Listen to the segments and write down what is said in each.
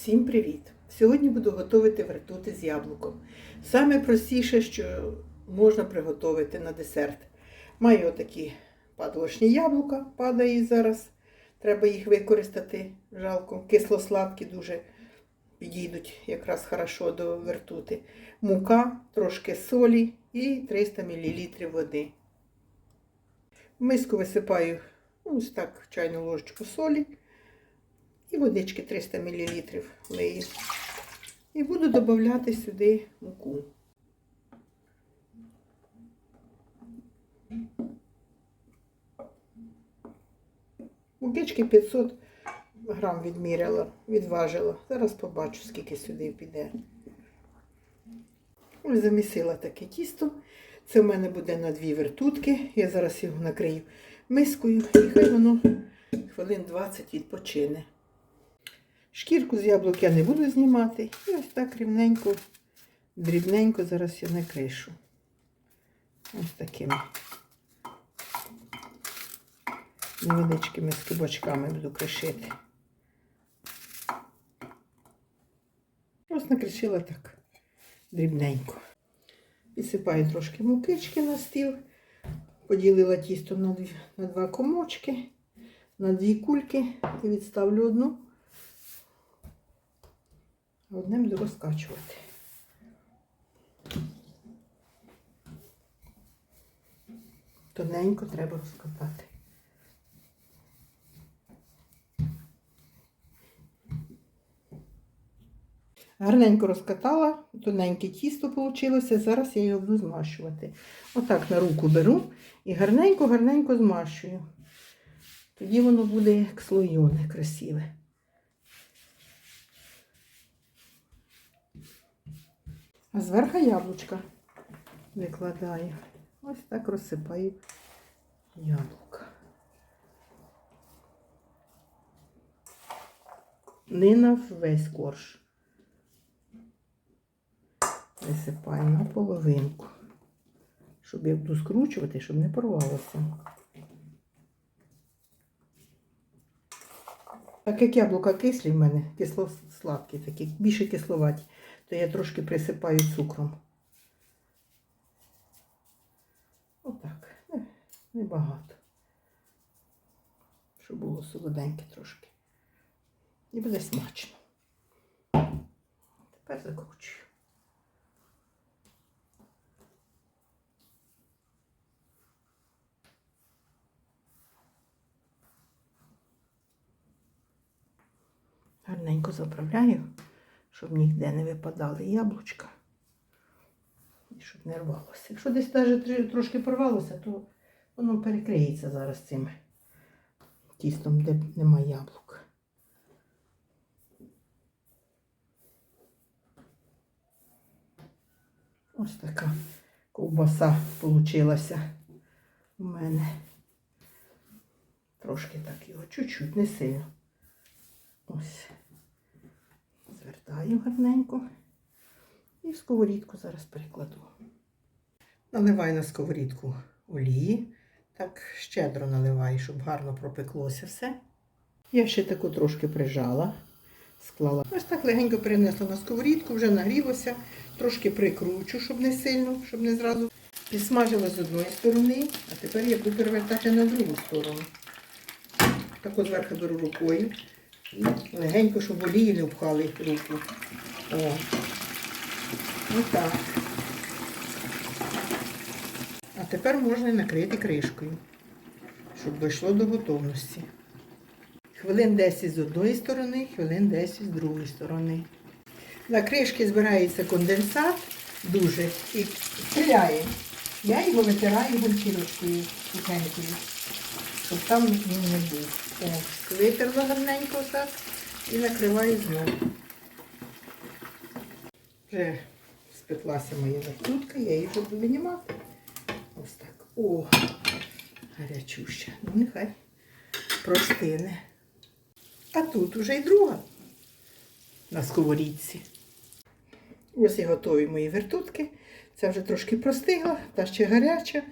Всім привіт! Сьогодні буду готувати вертути з яблуком. Саме простіше, що можна приготувати на десерт. Маю отакі падлошні яблука, падає зараз. Треба їх використати. Жалко. Кисло-сладкі дуже підійдуть якраз хорошо до вертути. Мука, трошки солі і 300 мл води. В миску висипаю ось так чайну ложечку солі. І водички 300 мл лию. І буду додавати сюди муку. Мукички 500 грам відміряла, відважила. Зараз побачу, скільки сюди піде. Ось замісила таке тісто. Це в мене буде на дві вертутки. Я зараз його накрию мискою і хай воно хвилин 20 відпочине. Шкірку з яблук я не буду знімати. І ось так рівненько, дрібненько зараз я накришу. Ось такими невеличкими скибочками буду кришити. Ось накришила так дрібненько. Підсипаю трошки мукички на стіл. Поділила тісто на, дві, на два комочки, на дві кульки і відставлю одну. Одним розкачувати. Тоненько треба розкатати. Гарненько розкатала, тоненьке тісто вийшло. Зараз я його буду змащувати. Отак на руку беру і гарненько-гарненько змащую. Тоді воно буде як слойоне, красиве. А зверху яблучка викладаю. Ось так розсипаю яблука. Не на весь корж. Висипаю на половинку, щоб я буду скручувати, щоб не порвалося. Так як яблука кислі в мене, кисло-сладкі такі, більше кисловаті, то я трошки присипаю цукром. Отак, небагато. Щоб було солоденьке трошки. І буде смачно. Тепер закручую. Гарненько заправляю, щоб ніде не випадали яблучка. І щоб не рвалося. Якщо десь навіть трошки порвалося, то воно перекриється зараз цим тістом, де немає яблук. Ось така ковбаса получилася у мене. Трошки так його, чуть-чуть, не сильно. Ось. Звертаю гарненько. І в сковорідку зараз перекладу. Наливаю на сковорідку олії. Так щедро наливаю, щоб гарно пропеклося все. Я ще таку трошки прижала, склала. Ось так легенько перенесла на сковорідку, вже нагрілося. Трошки прикручу, щоб не сильно, щоб не зразу. Підсмажила з одної сторони, а тепер я буду перевертати на другу сторону. Так от зверху беру рукою. Легенько, щоб олії не впхали руку. О. Отак. А тепер можна накрити кришкою, щоб дійшло до готовності. Хвилин 10 з одної сторони, хвилин 10 з другої сторони. На кришки збирається конденсат дуже і стріляє. Я його витираю гончірочкою сухенькою, щоб там він не був. О, витерла гарненько так і накриваю знову. Вже спеклася моя вертутка, я її буду винімати. Ось так. О, гарячуща. Ну, нехай простине. А тут уже й друга на сковорідці. Ось і готові мої вертутки. Це вже трошки простигла, та ще гаряча.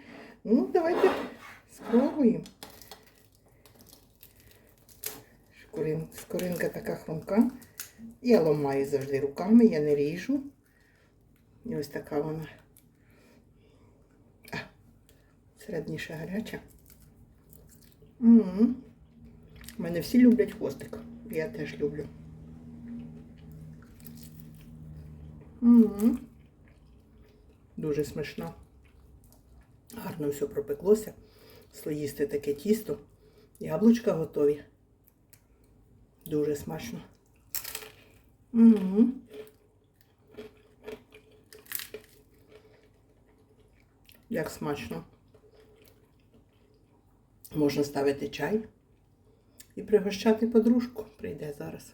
Ну, давайте спробуємо. Шкурин, скоринка така хрумка. Я ламаю завжди руками, я не ріжу. І ось така вона. А, середніше гаряча. м У мене всі люблять хвостик. Я теж люблю. м Дуже смачно. Гарно все пропеклося. Слоїсте таке тісто. Яблучка готові. Дуже смачно. Угу. Як смачно. Можна ставити чай і пригощати подружку. Прийде зараз.